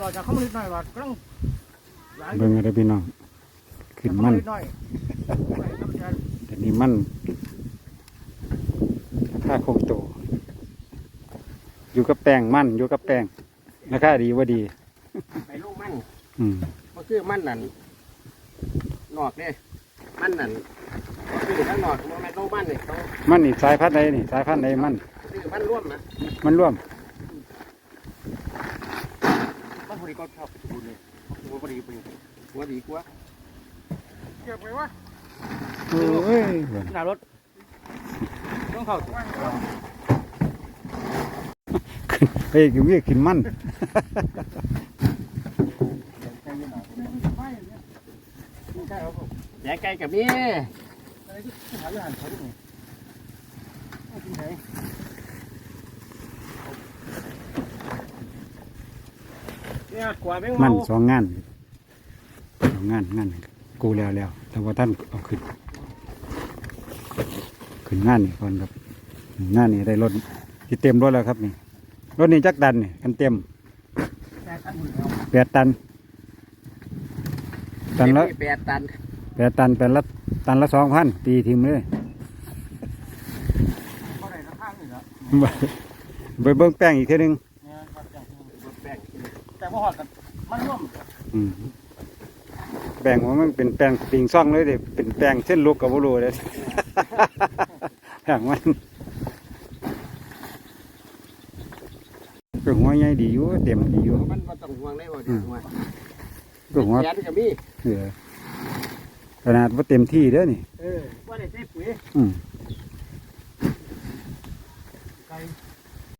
เราจะเข้ามานิดหน่อยว่าก็ต้องหลายเบิ่งอะไรพี่น้องขึ้นมันหน่อยไปน้ำแข็งแต่นี่มันค่าคงโตวอยู่กับแป้งมันอยู่กับแป้งราคาดีว่าดีไปลูกมันอืมก็คือมันนั่นนอกเนี่ยมันนั่นก็คือทั้งนอกมันไม่ลูกมันเนี่ยเขามันนี่สายพันธุ์ใดนี่สายพันธุ์ใดมันคือมันร่วมนะมันร่วม นพอดีก็ชอบบุญเลยหัวพอดีเป็นหัวดีกว่าเก็บไว้วะโอ้ยเบิ่งหน้ารถต้องเข้าเฮ้ยกินเวียกินมันแย่ไก่กับนี่หาเรื่องหันเขาดิกินไหนเนี่ยกว่าไม่ มัเมานสองงานสองงานงานกูแล้วแล้ว แต่ว่าท่านเอาขึ้น ขึ้นงานนี่ก่อนครับงานนี่ได้รถที่เต็มรถแล้วครับนี่รถนี่จักดันนี่กันเต็มแต่ขันมือเราแปดตันตันละแปดตันแปดตันแปดละตันละสองพันตีทิมเลยเขาได้ราคานี่แล้วไปเบิ้งแป้งอีกเท่นึง เนี่ยเขาจะ แป้ง แต่พอหอดกันมันร่วมอืมแป้งว่ามันเป็นแป้งปิงซ่องเลยเด็เป็นแป้งเส้นลูกกับบุรูเลยแป้งมันก็หัวใหญ่ดีอยู่เต็มดีอยู่มันมันต้องห่วงได้บ่เดี๋ยวห่วงก็หัวแขนกับมีเออขนาดว่าเต็มที่เด้อนี่เออว่าได้ใช้ปุ๋ยอืม